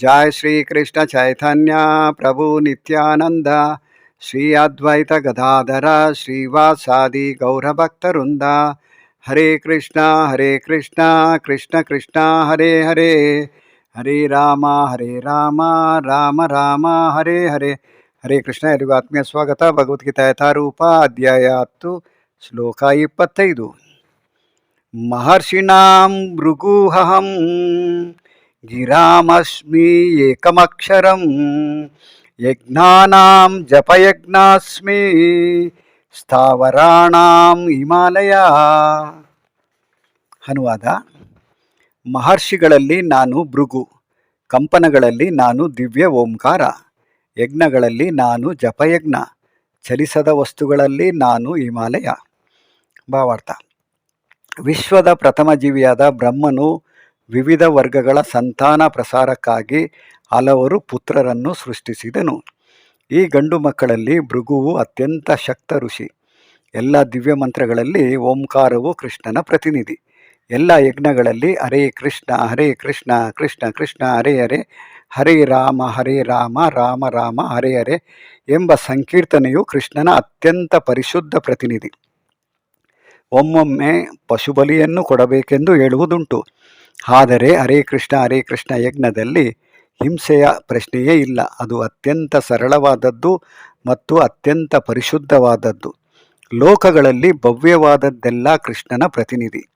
జయ శ్రీకృష్ణ చైతన్య ప్రభు నిత్యానంద శ్రీ అద్వైత గదాధర శ్రీవాసాది గౌరభక్తరుంద హరే కృష్ణ హరే కృష్ణ కృష్ణ కృష్ణ హరే హరే హరే రామ హరే రామ రామ రామ ಹರೇ ಹರೇ ಹರೇ ಕೃಷ್ಣ ಎಲ್ಲರಿಗೂ ಆತ್ಮೀಯ ಸ್ವಾಗತ ಭಗವದ್ಗೀತಾ ಯಥಾರೂಪ ಅಧ್ಯಾಯ ಹತ್ತು ಶ್ಲೋಕ ಇಪ್ಪತ್ತೈದು ಮಹರ್ಷಿಣಾಂ ಗಿರಾಮಸ್ಮಿ ಏಕಮಕ್ಷರಂ यज्ञानां ಜಪಯಜ್ಞಾಸ್ಮಿ ಸ್ಥಾವರಾಣಾಂ ಹಿಮಾಲಯ ಅನುವಾದ ಮಹರ್ಷಿಗಳಲ್ಲಿ ನಾನು ಭೃಗು, ಕಂಪನಗಳಲ್ಲಿ ನಾನು ದಿವ್ಯ ಓಂಕಾರ, ಯಜ್ಞಗಳಲ್ಲಿ ನಾನು ಜಪಯಜ್ಞ, ಚಲಿಸದ ವಸ್ತುಗಳಲ್ಲಿ ನಾನು ಹಿಮಾಲಯ। ಭಾವಾರ್ಥ, ವಿಶ್ವದ ಪ್ರಥಮ ಜೀವಿಯಾದ ಬ್ರಹ್ಮನು ವಿವಿಧ ವರ್ಗಗಳ ಸಂತಾನ ಪ್ರಸಾರಕ್ಕಾಗಿ ಹಲವರು ಪುತ್ರರನ್ನು ಸೃಷ್ಟಿಸಿದನು. ಈ ಗಂಡು ಮಕ್ಕಳಲ್ಲಿ ಭೃಗುವು ಅತ್ಯಂತ ಶಕ್ತ ಋಷಿ. ಎಲ್ಲ ದಿವ್ಯ ಮಂತ್ರಗಳಲ್ಲಿ ಓಂಕಾರವು ಕೃಷ್ಣನ ಪ್ರತಿನಿಧಿ. ಎಲ್ಲ ಯಜ್ಞಗಳಲ್ಲಿ ಹರೇ ಕೃಷ್ಣ ಹರೇ ಕೃಷ್ಣ ಕೃಷ್ಣ ಕೃಷ್ಣ, ಹರೇ ಹರೇ ಹರೇ ರಾಮ ಹರೇ ರಾಮ ರಾಮ ರಾಮ, ಹರೇ ಹರೇ ಎಂಬ ಸಂಕೀರ್ತನೆಯು ಕೃಷ್ಣನ ಅತ್ಯಂತ ಪರಿಶುದ್ಧ ಪ್ರತಿನಿಧಿ. ಒಮ್ಮೊಮ್ಮೆ ಪಶುಬಲಿಯನ್ನು ಕೊಡಬೇಕೆಂದು ಹೇಳುವುದುಂಟು. ಆದರೆ ಹರೇ ಕೃಷ್ಣ ಹರೇ ಕೃಷ್ಣ ಯಜ್ಞದಲ್ಲಿ ಹಿಂಸೆಯ ಪ್ರಶ್ನೆಯೇ ಇಲ್ಲ. ಅದು ಅತ್ಯಂತ ಸರಳವಾದದ್ದು ಮತ್ತು ಅತ್ಯಂತ ಪರಿಶುದ್ಧವಾದದ್ದು. ಲೋಕಗಳಲ್ಲಿ ಭವ್ಯವಾದದ್ದೆಲ್ಲ ಕೃಷ್ಣನ ಪ್ರತಿನಿಧಿ.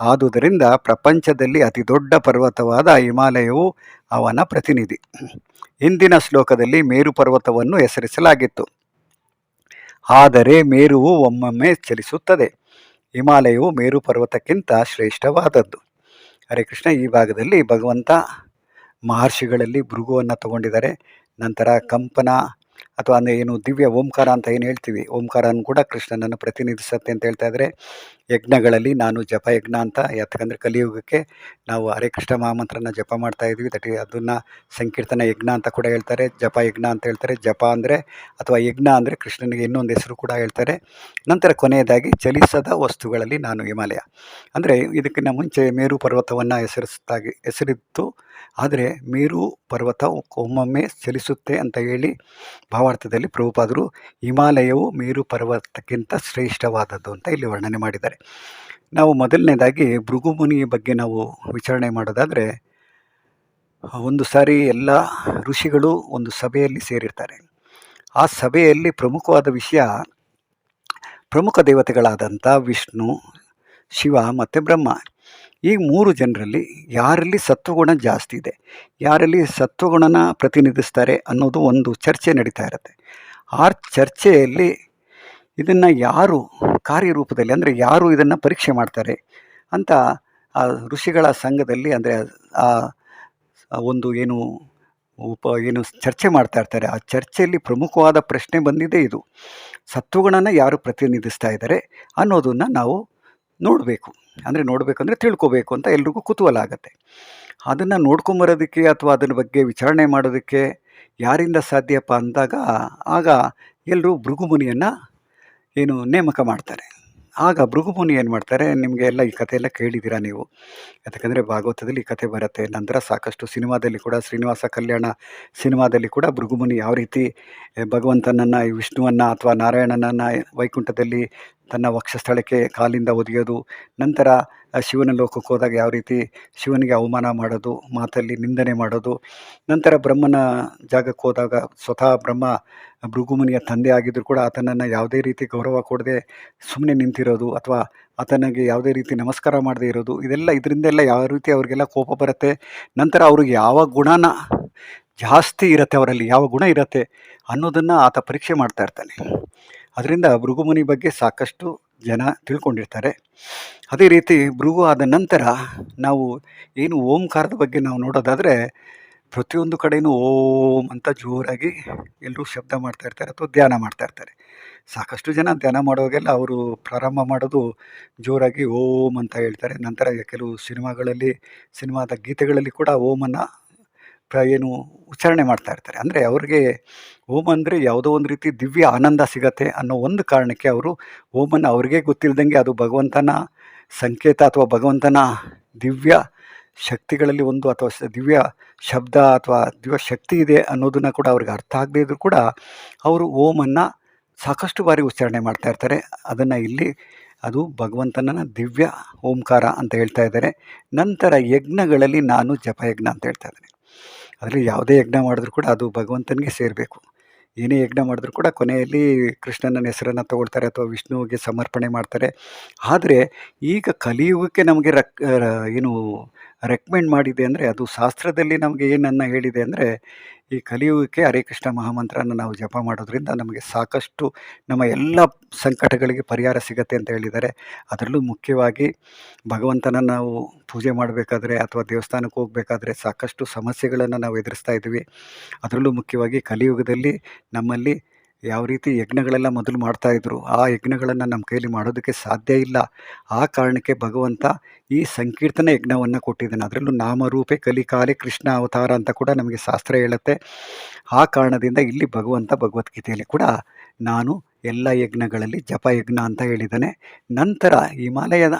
ಆದುದರಿಂದ ಪ್ರಪಂಚದಲ್ಲಿ ಅತಿ ದೊಡ್ಡ ಪರ್ವತವಾದ ಹಿಮಾಲಯವು ಅವನ ಪ್ರತಿನಿಧಿ. ಇಂದಿನ ಶ್ಲೋಕದಲ್ಲಿ ಮೇರು ಪರ್ವತವನ್ನು ಹೆಸರಿಸಲಾಗಿತ್ತು. ಆದರೆ ಮೇರುವು ಒಮ್ಮೊಮ್ಮೆ ಚಲಿಸುತ್ತದೆ. ಹಿಮಾಲಯವು ಮೇರು ಪರ್ವತಕ್ಕಿಂತ ಶ್ರೇಷ್ಠವಾದದ್ದು. ಹರೇ ಕೃಷ್ಣ. ಈ ಭಾಗದಲ್ಲಿ ಭಗವಂತ ಮಹರ್ಷಿಗಳಲ್ಲಿ ಭೃಗುವನ್ನು ತಗೊಂಡಿದ್ದಾರೆ. ನಂತರ ಕಂಪನ ಅಥವಾ ಏನು ದಿವ್ಯ ಓಂಕಾರ ಅಂತ ಏನು ಹೇಳ್ತೀವಿ, ಓಂಕಾರನೂ ಕೂಡ ಕೃಷ್ಣನನ್ನು ಪ್ರತಿನಿಧಿಸುತ್ತೆ ಅಂತ ಹೇಳ್ತಾ ಇದ್ದಾರೆ ಯಜ್ಞಗಳಲ್ಲಿ ನಾನು ಜಪಯಜ್ಞ ಅಂತ ಯಾಕಂದರೆ ಕಲಿಯುಗಕ್ಕೆ ನಾವು ಹರೇ ಕೃಷ್ಣ ಮಹಾಮಂತ್ರನ ಜಪ ಮಾಡ್ತಾ ಇದ್ವಿ. ದಟ್ ಅದನ್ನು ಸಂಕೀರ್ತನ ಯಜ್ಞ ಅಂತ ಕೂಡ ಹೇಳ್ತಾರೆ. ಜಪ ಯಜ್ಞ ಅಂತ ಹೇಳ್ತಾರೆ. ಜಪ ಅಂದರೆ, ಅಥವಾ ಯಜ್ಞ ಅಂದರೆ ಕೃಷ್ಣನಿಗೆ ಇನ್ನೊಂದು ಹೆಸರು ಕೂಡ ಹೇಳ್ತಾರೆ. ನಂತರ ಕೊನೆಯದಾಗಿ ಚಲಿಸದ ವಸ್ತುಗಳಲ್ಲಿ ನಾನು ಹಿಮಾಲಯ. ಅಂದರೆ ಇದಕ್ಕಿಂತ ಮುಂಚೆ ಮೇರು ಪರ್ವತವನ್ನು ಹೆಸರಿಸುತ್ತಾಗಿ ಹೆಸರಿತ್ತು. ಆದರೆ ಮೇರು ಪರ್ವತ ಒಮ್ಮೊಮ್ಮೆ ಚಲಿಸುತ್ತೆ ಅಂತ ಹೇಳಿ ಭಾವಾರ್ಥದಲ್ಲಿ ಪ್ರಭುಪಾದರು ಹಿಮಾಲಯವು ಮೇರು ಪರ್ವತಕ್ಕಿಂತ ಶ್ರೇಷ್ಠವಾದದ್ದು ಅಂತ ಇಲ್ಲಿ ವರ್ಣನೆ ಮಾಡಿದ್ದಾರೆ. ನಾವು ಮೊದಲನೇದಾಗಿ ಭೃಗುಮುನಿಯ ಬಗ್ಗೆ ನಾವು ವಿಚಾರಣೆ ಮಾಡೋದಾದರೆ, ಒಂದು ಸಾರಿ ಎಲ್ಲ ಋಷಿಗಳು ಒಂದು ಸಭೆಯಲ್ಲಿ ಸೇರಿರ್ತಾರೆ. ಆ ಸಭೆಯಲ್ಲಿ ಪ್ರಮುಖವಾದ ವಿಷಯ ಪ್ರಮುಖ ದೇವತೆಗಳಾದಂಥ ವಿಷ್ಣು, ಶಿವ ಮತ್ತು ಬ್ರಹ್ಮ. ಈ ಮೂರು ಜನರಲ್ಲಿ ಯಾರಲ್ಲಿ ಸತ್ವಗುಣ ಜಾಸ್ತಿ ಇದೆ, ಯಾರಲ್ಲಿ ಸತ್ವಗುಣನ ಪ್ರತಿನಿಧಿಸ್ತಾರೆ ಅನ್ನೋದು ಒಂದು ಚರ್ಚೆ ನಡೀತಾ ಇರುತ್ತೆ. ಆ ಚರ್ಚೆಯಲ್ಲಿ ಇದನ್ನು ಯಾರು ಕಾರ್ಯರೂಪದಲ್ಲಿ ಅಂದರೆ ಯಾರು ಇದನ್ನು ಪರೀಕ್ಷೆ ಮಾಡ್ತಾರೆ ಅಂತ ಆ ಋಷಿಗಳ ಸಂಘದಲ್ಲಿ ಅಂದರೆ ಆ ಒಂದು ಏನು ಉಪ, ಏನು ಚರ್ಚೆ ಮಾಡ್ತಾ ಇರ್ತಾರೆ. ಆ ಚರ್ಚೆಯಲ್ಲಿ ಪ್ರಮುಖವಾದ ಪ್ರಶ್ನೆ ಬಂದಿದೆ ಇದು. ಸತ್ವಗುಣನ ಯಾರು ಪ್ರತಿನಿಧಿಸ್ತಾ ಇದ್ದಾರೆ ಅನ್ನೋದನ್ನು ನಾವು ನೋಡಬೇಕು. ಅಂದರೆ ನೋಡಬೇಕಂದ್ರೆ ತಿಳ್ಕೊಬೇಕು ಅಂತ ಎಲ್ರಿಗೂ ಕುತೂಹಲ ಆಗುತ್ತೆ. ಅದನ್ನು ನೋಡ್ಕೊಂಬರೋದಕ್ಕೆ ಅಥವಾ ಅದರ ಬಗ್ಗೆ ವಿಚಾರಣೆ ಮಾಡೋದಕ್ಕೆ ಯಾರಿಂದ ಸಾಧ್ಯಪ್ಪ ಅಂದಾಗ ಆಗ ಎಲ್ಲರೂ ಭೃಗುಮುನಿಯನ್ನು ಏನು ನೇಮಕ ಮಾಡ್ತಾರೆ. ಆಗ ಭೃಗುಮುನಿ ಏನು ಮಾಡ್ತಾರೆ, ನಿಮಗೆ ಎಲ್ಲ ಈ ಕಥೆ ಎಲ್ಲ ಕೇಳಿದ್ದೀರಾ ನೀವು? ಯಾಕಂದರೆ ಭಾಗವತದಲ್ಲಿ ಈ ಕಥೆ ಬರುತ್ತೆ. ನಂತರ ಸಾಕಷ್ಟು ಸಿನಿಮಾದಲ್ಲಿ ಕೂಡ, ಶ್ರೀನಿವಾಸ ಕಲ್ಯಾಣ ಸಿನಿಮಾದಲ್ಲಿ ಕೂಡ ಭೃಗುಮುನಿ ಯಾವ ರೀತಿ ಭಗವಂತನನ್ನು, ವಿಷ್ಣುವನ್ನು ಅಥವಾ ನಾರಾಯಣನನ್ನು ವೈಕುಂಠದಲ್ಲಿ ತನ್ನ ವಕ್ಷಸ್ಥಳಕ್ಕೆ ಕಾಲಿಂದ ಒದೆಯೋದು, ನಂತರ ಶಿವನ ಲೋಕಕ್ಕೆ ಹೋದಾಗ ಯಾವ ರೀತಿ ಶಿವನಿಗೆ ಅವಮಾನ ಮಾಡೋದು, ಮಾತಲ್ಲಿ ನಿಂದನೆ ಮಾಡೋದು, ನಂತರ ಬ್ರಹ್ಮನ ಜಾಗಕ್ಕೆ ಹೋದಾಗ ಸ್ವತಃ ಬ್ರಹ್ಮ ಭೃಗುಮುನಿಯ ತಂದೆ ಆಗಿದ್ದರೂ ಕೂಡ ಆತನನ್ನು ಯಾವುದೇ ರೀತಿ ಗೌರವ ಕೊಡದೆ ಸುಮ್ಮನೆ ನಿಂತಿರೋದು ಅಥವಾ ಆತನಿಗೆ ಯಾವುದೇ ರೀತಿ ನಮಸ್ಕಾರ ಮಾಡದೇ ಇರೋದು, ಇದೆಲ್ಲ ಇದರಿಂದೆಲ್ಲ ಯಾವ ರೀತಿ ಅವರಿಗೆಲ್ಲ ಕೋಪ ಬರುತ್ತೆ, ನಂತರ ಅವ್ರಿಗೆ ಯಾವ ಗುಣನ ಜಾಸ್ತಿ ಇರುತ್ತೆ, ಅವರಲ್ಲಿ ಯಾವ ಗುಣ ಇರುತ್ತೆ ಅನ್ನೋದನ್ನು ಆತ ಪರೀಕ್ಷೆ ಮಾಡ್ತಾ ಇರ್ತಾನೆ. ಅದರಿಂದ ಭೃಗುಮುನಿ ಬಗ್ಗೆ ಸಾಕಷ್ಟು ಜನ ತಿಳ್ಕೊಂಡಿರ್ತಾರೆ. ಅದೇ ರೀತಿ ಭೃಗು ಆದ ನಂತರ ನಾವು ಏನು ಓಂಕಾರದ ಬಗ್ಗೆ ನಾವು ನೋಡೋದಾದರೆ ಪ್ರತಿಯೊಂದು ಕಡೆಯೂ ಓಂ ಅಂತ ಜೋರಾಗಿ ಎಲ್ಲರೂ ಶಬ್ದ ಮಾಡ್ತಾ ಇರ್ತಾರೆ ಅಥವಾ ಧ್ಯಾನ ಮಾಡ್ತಾ ಇರ್ತಾರೆ. ಸಾಕಷ್ಟು ಜನ ಧ್ಯಾನ ಮಾಡುವಾಗೆಲ್ಲ ಅವರು ಪ್ರಾರಂಭ ಮಾಡೋದು ಜೋರಾಗಿ ಓಂ ಅಂತ ಹೇಳ್ತಾರೆ. ನಂತರ ಕೆಲವು ಸಿನಿಮಾಗಳಲ್ಲಿ, ಸಿನಿಮಾದ ಗೀತೆಗಳಲ್ಲಿ ಕೂಡ ಓಮನ್ನು ಏನು ಉಚ್ಚಾರಣೆ ಮಾಡ್ತಾ ಇರ್ತಾರೆ. ಅಂದರೆ ಅವ್ರಿಗೆ ಓಮ್ ಅಂದರೆ ಯಾವುದೋ ಒಂದು ರೀತಿ ದಿವ್ಯ ಆನಂದ ಸಿಗತ್ತೆ ಅನ್ನೋ ಒಂದು ಕಾರಣಕ್ಕೆ ಅವರು ಓಮನ್ನು ಅವ್ರಿಗೆ ಗೊತ್ತಿಲ್ಲದಂಗೆ ಅದು ಭಗವಂತನ ಸಂಕೇತ ಅಥವಾ ಭಗವಂತನ ದಿವ್ಯ ಶಕ್ತಿಗಳಲ್ಲಿ ಒಂದು ಅಥವಾ ದಿವ್ಯ ಶಬ್ದ ಅಥವಾ ದಿವ್ಯ ಶಕ್ತಿ ಇದೆ ಅನ್ನೋದನ್ನು ಕೂಡ ಅವ್ರಿಗೆ ಅರ್ಥ ಆಗದೇ ಇದ್ದರೂ ಕೂಡ ಅವರು ಓಮನ್ನು ಸಾಕಷ್ಟು ಬಾರಿ ಉಚ್ಚಾರಣೆ ಮಾಡ್ತಾ ಇರ್ತಾರೆ. ಅದನ್ನು ಇಲ್ಲಿ ಅದು ಭಗವಂತನ ದಿವ್ಯ ಓಂಕಾರ ಅಂತ ಹೇಳ್ತಾ ಇದ್ದಾರೆ. ನಂತರ ಯಜ್ಞಗಳಲ್ಲಿ ನಾನು ಜಪಯಜ್ಞ ಅಂತ ಹೇಳ್ತಾ ಇದ್ದೇನೆ. ಅದರಲ್ಲಿ ಯಾವುದೇ ಯಜ್ಞ ಮಾಡಿದ್ರು ಕೂಡ ಅದು ಭಗವಂತನಿಗೆ ಸೇರಬೇಕು. ಏನೇ ಯಜ್ಞ ಮಾಡಿದ್ರು ಕೂಡ ಕೊನೆಯಲ್ಲಿ ಕೃಷ್ಣನ ಹೆಸರನ್ನು ತಗೊಳ್ತಾರೆ ಅಥವಾ ವಿಷ್ಣುವಿಗೆ ಸಮರ್ಪಣೆ ಮಾಡ್ತಾರೆ. ಆದರೆ ಈಗ ಕಲಿಯುಗಕ್ಕೆ ನಮಗೆ ರಕ್ ಏನು ರೆಕಮೆಂಡ್ ಮಾಡಿದೆ ಅಂದರೆ ಅದು ಶಾಸ್ತ್ರದಲ್ಲಿ ನಮಗೆ ಏನನ್ನು ಹೇಳಿದೆ ಅಂದರೆ ಈ ಕಲಿಯುಗಕ್ಕೆ ಹರೇ ಕೃಷ್ಣ ಮಹಾಮಂತ್ರನ ನಾವು ಜಪ ಮಾಡೋದ್ರಿಂದ ನಮಗೆ ಸಾಕಷ್ಟು ನಮ್ಮ ಎಲ್ಲ ಸಂಕಟಗಳಿಗೆ ಪರಿಹಾರ ಸಿಗತ್ತೆ ಅಂತ ಹೇಳಿದ್ದಾರೆ. ಅದರಲ್ಲೂ ಮುಖ್ಯವಾಗಿ ಭಗವಂತನ ನಾವು ಪೂಜೆ ಮಾಡಬೇಕಾದ್ರೆ ಅಥವಾ ದೇವಸ್ಥಾನಕ್ಕೆ ಹೋಗಬೇಕಾದ್ರೆ ಸಾಕಷ್ಟು ಸಮಸ್ಯೆಗಳನ್ನು ನಾವು ಎದುರಿಸ್ತಾ ಇದ್ದೀವಿ. ಅದರಲ್ಲೂ ಮುಖ್ಯವಾಗಿ ಕಲಿಯುಗದಲ್ಲಿ ನಮ್ಮಲ್ಲಿ ಯಾವ ರೀತಿ ಯಜ್ಞಗಳೆಲ್ಲ ಮೊದಲು ಮಾಡ್ತಾಯಿದ್ರು ಆ ಯಜ್ಞಗಳನ್ನು ನಮ್ಮ ಕೈಯಲ್ಲಿ ಮಾಡೋದಕ್ಕೆ ಸಾಧ್ಯ ಇಲ್ಲ. ಆ ಕಾರಣಕ್ಕೆ ಭಗವಂತ ಈ ಸಂಕೀರ್ತನ ಯಜ್ಞವನ್ನು ಕೊಟ್ಟಿದ್ದಾನೆ. ಅದರಲ್ಲೂ ನಾಮರೂಪೆ ಕಲಿಕಾಲೆ ಕೃಷ್ಣ ಅವತಾರ ಅಂತ ಕೂಡ ನಮಗೆ ಶಾಸ್ತ್ರ ಹೇಳುತ್ತೆ. ಆ ಕಾರಣದಿಂದ ಇಲ್ಲಿ ಭಗವಂತ ಭಗವದ್ಗೀತೆಯಲ್ಲಿ ಕೂಡ ನಾನು ಎಲ್ಲ ಯಜ್ಞಗಳಲ್ಲಿ ಜಪ ಯಜ್ಞ ಅಂತ ಹೇಳಿದ್ದಾನೆ. ನಂತರ ಹಿಮಾಲಯದ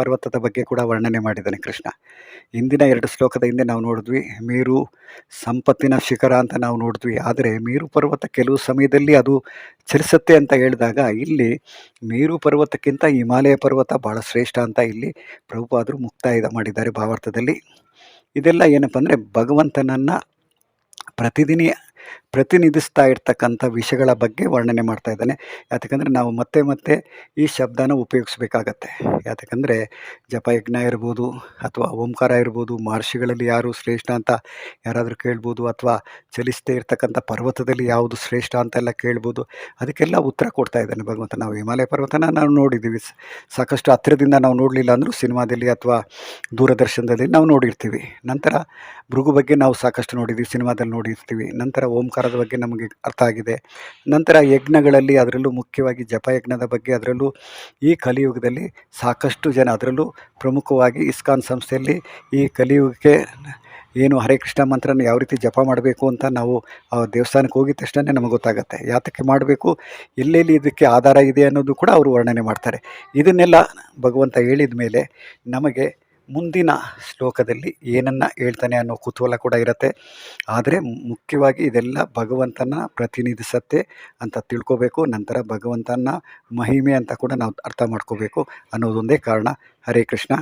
ಪರ್ವತದ ಬಗ್ಗೆ ಕೂಡ ವರ್ಣನೆ ಮಾಡಿದ್ದಾನೆ ಕೃಷ್ಣ. ಹಿಂದಿನ ಎರಡು ಶ್ಲೋಕದ ಹಿಂದೆ ನಾವು ನೋಡಿದ್ವಿ, ಮೇರು ಸಂಪತ್ತಿನ ಶಿಖರ ಅಂತ ನಾವು ನೋಡಿದ್ವಿ. ಆದರೆ ಮೇರು ಪರ್ವತ ಕೆಲವು ಸಮಯದಲ್ಲಿ ಅದು ಚಲಿಸುತ್ತೆ ಅಂತ ಹೇಳಿದಾಗ, ಇಲ್ಲಿ ಮೇರು ಪರ್ವತಕ್ಕಿಂತ ಹಿಮಾಲಯ ಪರ್ವತ ಭಾಳ ಶ್ರೇಷ್ಠ ಅಂತ ಇಲ್ಲಿ ಪ್ರಭುಪಾದರು ಮುಕ್ತಾಯ ಮಾಡಿದ್ದಾರೆ ಭಾವಾರ್ಥದಲ್ಲಿ ಇದೆಲ್ಲ ಏನಪ್ಪ ಅಂದರೆ ಭಗವಂತನನ್ನು ಪ್ರತಿದಿನ ಪ್ರತಿನಿಧಿಸ್ತಾ ಇರ್ತಕ್ಕಂಥ ವಿಷಯಗಳ ಬಗ್ಗೆ ವರ್ಣನೆ ಮಾಡ್ತಾ ಇದ್ದಾನೆ. ಯಾಕಂದರೆ ನಾವು ಮತ್ತೆ ಮತ್ತೆ ಈ ಶಬ್ದನ ಉಪಯೋಗಿಸ್ಬೇಕಾಗತ್ತೆ. ಯಾಕಂದರೆ ಜಪಯಜ್ಞ ಇರ್ಬೋದು ಅಥವಾ ಓಂಕಾರ ಇರ್ಬೋದು, ಮಹರ್ಷಿಗಳಲ್ಲಿ ಯಾರು ಶ್ರೇಷ್ಠ ಅಂತ ಯಾರಾದರೂ ಕೇಳ್ಬೋದು ಅಥವಾ ಚಲಿಸದೇ ಇರ್ತಕ್ಕಂಥ ಪರ್ವತದಲ್ಲಿ ಯಾವುದು ಶ್ರೇಷ್ಠ ಅಂತೆಲ್ಲ ಕೇಳ್ಬೋದು. ಅದಕ್ಕೆಲ್ಲ ಉತ್ತರ ಕೊಡ್ತಾ ಇದ್ದಾನೆ ಭಗವಂತ. ನಾವು ಹಿಮಾಲಯ ಪರ್ವತನ ನಾವು ನೋಡಿದ್ದೀವಿ. ಸಾಕಷ್ಟು ಹತ್ತಿರದಿಂದ ನಾವು ನೋಡಲಿಲ್ಲ ಅಂದರೂ ಸಿನಿಮಾದಲ್ಲಿ ಅಥವಾ ದೂರದರ್ಶನದಲ್ಲಿ ನಾವು ನೋಡಿರ್ತೀವಿ. ನಂತರ ಭೃಗು ಬಗ್ಗೆ ನಾವು ಸಾಕಷ್ಟು ನೋಡಿದ್ದೀವಿ. ಸಿನಿಮಾದಲ್ಲಿ ನೋಡಿರ್ತೀವಿ. ನಂತರ ಓಂಕಾರದ ಬಗ್ಗೆ ನಮಗೆ ಅರ್ಥ ಆಗಿದೆ. ನಂತರ ಯಜ್ಞಗಳಲ್ಲಿ ಅದರಲ್ಲೂ ಮುಖ್ಯವಾಗಿ ಜಪಯಜ್ಞದ ಬಗ್ಗೆ ಅದರಲ್ಲೂ ಈ ಕಲಿಯುಗದಲ್ಲಿ ಸಾಕಷ್ಟು ಜನ ಅದರಲ್ಲೂ ಪ್ರಮುಖವಾಗಿ ಇಸ್ಕಾನ್ ಸಂಸ್ಥೆಯಲ್ಲಿ ಈ ಕಲಿಯುಗಕ್ಕೆ ಏನು ಹರೇ ಕೃಷ್ಣ ಮಂತ್ರನ ಯಾವ ರೀತಿ ಜಪ ಮಾಡಬೇಕು ಅಂತ ನಾವು ಆ ದೇವಸ್ಥಾನಕ್ಕೆ ಹೋಗಿದ ತಕ್ಷಣವೇ ನಮಗೆ ಗೊತ್ತಾಗುತ್ತೆ. ಯಾತಕ್ಕೆ ಮಾಡಬೇಕು? ಎಲ್ಲೆಲ್ಲಿ ಇದಕ್ಕೆ ಆಧಾರ ಇದೆ ಅನ್ನೋದು ಕೂಡ ಅವರು ವರ್ಣನೆ ಮಾಡ್ತಾರೆ. ಇದನ್ನೆಲ್ಲ ಭಗವಂತ ಹೇಳಿದ ಮೇಲೆ ನಮಗೆ ಮುಂದಿನ ಶ್ಲೋಕದಲ್ಲಿ ಏನನ್ನು ಹೇಳ್ತಾನೆ ಅನ್ನೋ ಕುತೂಹಲ ಕೂಡ ಇರುತ್ತೆ. ಆದರೆ ಮುಖ್ಯವಾಗಿ ಇದೆಲ್ಲ ಭಗವಂತನ ಪ್ರತಿನಿಧಿಸತ್ತೆ ಅಂತ ತಿಳ್ಕೋಬೇಕು. ನಂತರ ಭಗವಂತನ ಮಹಿಮೆ ಅಂತ ಕೂಡ ನಾವು ಅರ್ಥ ಮಾಡ್ಕೋಬೇಕು ಅನ್ನೋದೊಂದೇ ಕಾರಣ. ಹರೇ ಕೃಷ್ಣ.